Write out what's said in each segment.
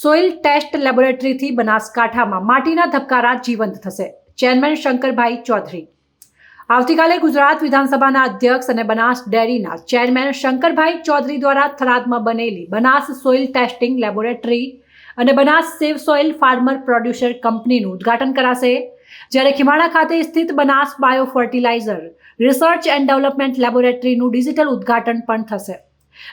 Soil test લેબોરેટરીથી બનાસકાંઠામાં માટીના ધબકારા જીવંત થશે. ચેરમેન શંકરભાઈ ચૌધરી. આવતીકાલે ગુજરાત વિધાનસભાના અધ્યક્ષ અને બનાસ ડેરીના ચેરમેન શંકરભાઈ ચૌધરી દ્વારા થરાદમાં બનેલી બનાસ સોઇલ ટેસ્ટિંગ લેબોરેટરી અને Banas save soil farmer producer કંપનીનું ઉદ્ઘાટન કરાશે. જ્યારે ખીમાણા ખાતે સ્થિત Banas bio fertiliser research and development લેબોરેટરીનું digital ઉદ્ઘાટન પણ થશે.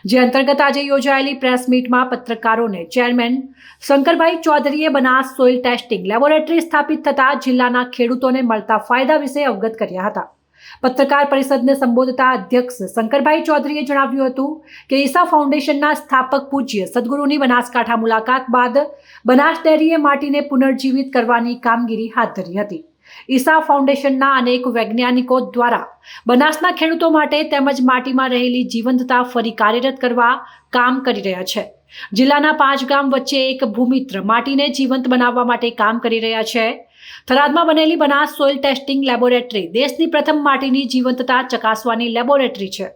જે અંતર્ગત આજે યોજાયેલી પ્રેસ મીટમાં પત્રકારોને ચેરમેન શંકરભાઈ ચૌધરીએ બનાસ સોઇલ ટેસ્ટિંગ લેબોરેટરી સ્થાપિત થતા જિલ્લાના ખેડૂતોને મળતા ફાયદા વિશે અવગત કર્યા હતા. પત્રકાર પરિષદને સંબોધતા અધ્યક્ષ શંકરભાઈ ચૌધરીએ જણાવ્યું હતું કે ઈસા ફાઉન્ડેશનના સ્થાપક પૂજ્ય સદગુરુની બનાસકાંઠા મુલાકાત બાદ બનાસ ડેરીએ માટીને પુનર્જીવિત કરવાની કામગીરી હાથ ધરી હતી. ઈસા ફાઉન્ડેશનના અનેક વૈજ્ઞાનિકો દ્વારા બનાસના ખેડૂતો માટે તેમજ માટીમાં રહેલી જીવંતતા ફરી કાર્યરત કરવા કામ કરી રહ્યા છે. જિલ્લાના પાંચ ગામ વચ્ચે એક ભૂમિત્ર માટીને જીવંત બનાવવા માટે કામ કરી રહ્યા છે. થરાદમાં બનેલી બનાસ સોઇલ ટેસ્ટિંગ લેબોરેટરી દેશની પ્રથમ માટીની જીવંતતા ચકાસવાની લેબોરેટરી છે.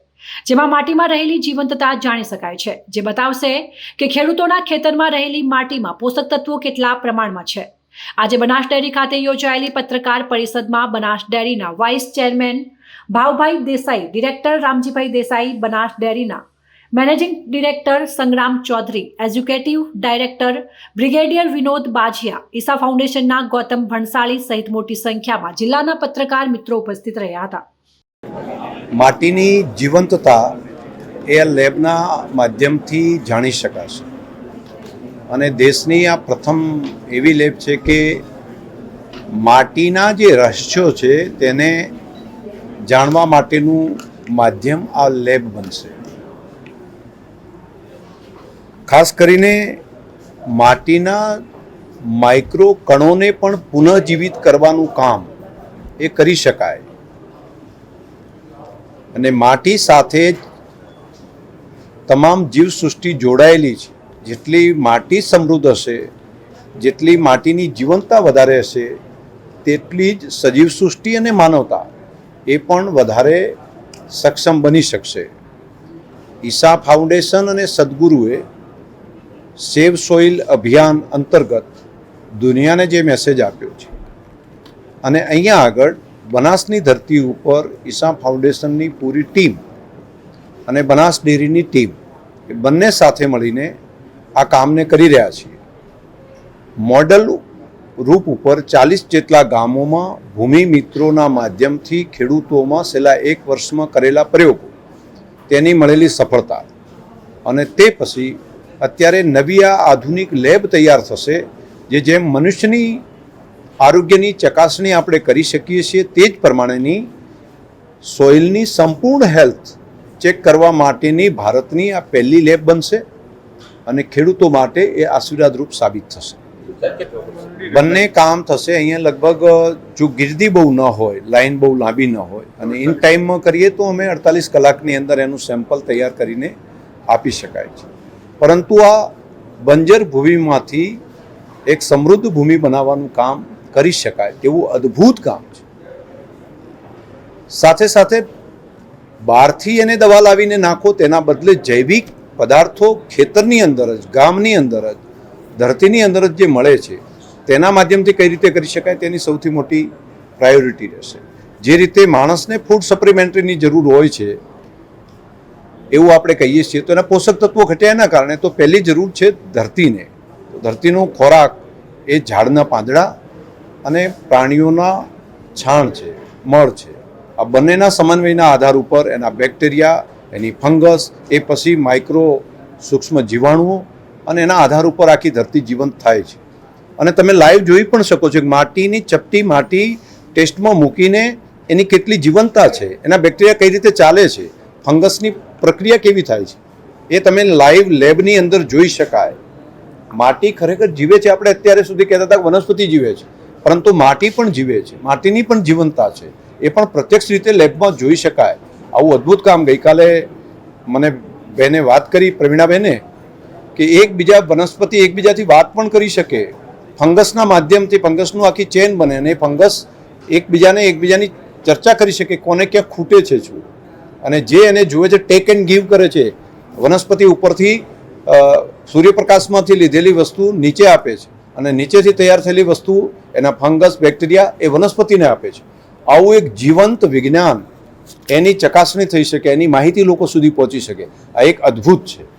જેમાં માટીમાં રહેલી જીવંતતા જાણી શકાય છે. જે બતાવશે કે ખેડૂતોના ખેતરમાં રહેલી માટીમાં પોષક તત્વો કેટલા પ્રમાણમાં છે. આજે બનાસ ડેરી ખાતે યોજાયેલી પત્રકાર પરિષદમાં બનાસ ડેરીના vice chairman Bhavabhai Desai, director Ramjibhai Desai, Banas ડેરીના managing director Sangram Chaudhary executive director brigadier Vinod Bajiya, Isha ફાઉન્ડેશનના ગૌતમ ભણસાળી સહિત મોટી સંખ્યામાં જિલ્લાના પત્રકાર મિત્રો ઉપસ્થિત રહ્યા હતા. માટીની જીવંતતા એ લેબના માધ્યમથી જાણી શકાશે. અને દેશની આ પ્રથમ એવી લેબ છે કે માટીના જે રહસ્યો છે તેને જાણવા માટેનું માધ્યમ આ લેબ બનશે. ખાસ કરીને માટીના માઇક્રો કણોને પણ પુનઃજીવિત કરવાનું કામ એ કરી શકાય. અને માટી સાથે તમામ જીવસૃષ્ટિ જોડાયેલી છે. જેટલી માટી સમૃદ્ધ હશે, જેટલી માટીની જીવંતતા વધારે હશે, તેટલી જ સજીવ સૃષ્ટિ અને માનવતા એ પણ વધારે સક્ષમ બની શકશે. ઈશા ફાઉન્ડેશન અને સદગુરુએ સેવ સોઇલ અભિયાન અંતર્ગત દુનિયાને જે મેસેજ આપ્યો છે અને અહીંયા આગળ બનાસની ધરતી ઉપર ઈશા ફાઉન્ડેશનની પૂરી ટીમ અને બનાસ ડેરીની ટીમ બંને સાથે મળીને આ કામને કરી રહ્યા છીએ. મોડલ રૂપ ઉપર ચાલીસ જેટલા ગામોમાં ભૂમિ મિત્રોના માધ્યમથી ખેડૂતોમાં છેલ્લા એક વર્ષમાં કરેલા પ્રયોગો, તેની મળેલી સફળતા અને તે પછી અત્યારે નવી આ આધુનિક લેબ તૈયાર થશે, જે જેમ મનુષ્યની આરોગ્યની ચકાસણી આપણે કરી શકીએ છીએ, તે જ પ્રમાણેની સોઇલની સંપૂર્ણ હેલ્થ ચેક કરવા માટેની ભારતની આ પહેલી લેબ બનશે. અને ખેડૂતો માટે એ આશીર્વાદરૂપ સાબિત થશે. બંને કામ થશે અહીંયા લગભગ જો ગીર્દી બહુ ન હોય લાઈન બહુ લાંબી ન હોય અને ઇન ટાઈમમાં કરીએ તો અમે અડતાલીસ કલાકની અંદર એનું સેમ્પલ તૈયાર કરીને આપી શકાય છે. પરંતુ આ બંજર ભૂમિમાંથી એક સમૃદ્ધ ભૂમિ બનાવવાનું કામ કરી શકાય તેવું અદ્ભુત કામ છે. સાથે સાથે બહારથી એને દવા લાવીને નાખો તેના બદલે જૈવિક પદાર્થો ખેતરની અંદર જ, ગામની અંદર જ, ધરતીની અંદર જ જે મળે છે, તેના માધ્યમથી કઈ રીતે કરી શકાય તેની સૌથી મોટી પ્રાયોરિટી રહેશે. જે રીતે માણસને ફૂડ સપ્લિમેન્ટરીની જરૂર હોય છે, એવું આપણે કહીએ છીએ, તો એના પોષક તત્વો ઘટ્યા એના કારણે તો પહેલી જરૂર છે ધરતીને. ધરતીનો ખોરાક એ ઝાડના પાંદડા અને પ્રાણીઓના છાણ છે, મળ છે. આ બંનેના સમન્વયના આધાર ઉપર એના બેક્ટેરિયા એની ફંગસ એ પછી માઇક્રો સૂક્ષ્મ જીવાણુઓ અને એના આધાર ઉપર આખી ધરતી જીવંત થાય છે. અને તમે લાઈવ જોઈ પણ શકો છો કે માટીની ચપટી માટી ટેસ્ટમાં મૂકીને એની કેટલી જીવંતતા છે, એના બેક્ટેરિયા કઈ રીતે ચાલે છે, ફંગસની પ્રક્રિયા કેવી થાય છે, એ તમે લાઈવ લેબની અંદર જોઈ શકાય. માટી ખરેખર જીવે છે આપણે અત્યારે સુધી કહેતા હતા વનસ્પતિ જીવે છે, પરંતુ માટી પણ જીવે છે, માટીની પણ જીવંતતા છે, એ પણ પ્રત્યક્ષ રીતે લેબમાં જોઈ શકાય. આવું અદ્ભુત કામ ગઈકાલે મને બેને વાત કરી પ્રવીણાબેને કે એકબીજા વનસ્પતિ એકબીજાથી વાત પણ કરી શકે. ફંગસના માધ્યમથી ફંગસનું આખી ચેન બને અને ફંગસ એકબીજાને એકબીજાની ચર્ચા કરી શકે કોને ક્યાં ખૂટે છે શું. અને જે એને જુએ છે ટેક એન્ડ ગીવ કરે છે, વનસ્પતિ ઉપરથી સૂર્યપ્રકાશમાંથી લીધેલી વસ્તુ નીચે આપે છે. અને નીચેથી તૈયાર થયેલી વસ્તુ એના ફંગસ, બેક્ટેરિયા એ વનસ્પતિને આપે છે. આવું એક જીવંત વિજ્ઞાન એની ચકાસણી થઈ શકે એની માહિતી લોકો સુધી પહોંચી શકે. આ એક અદ્ભુત છે.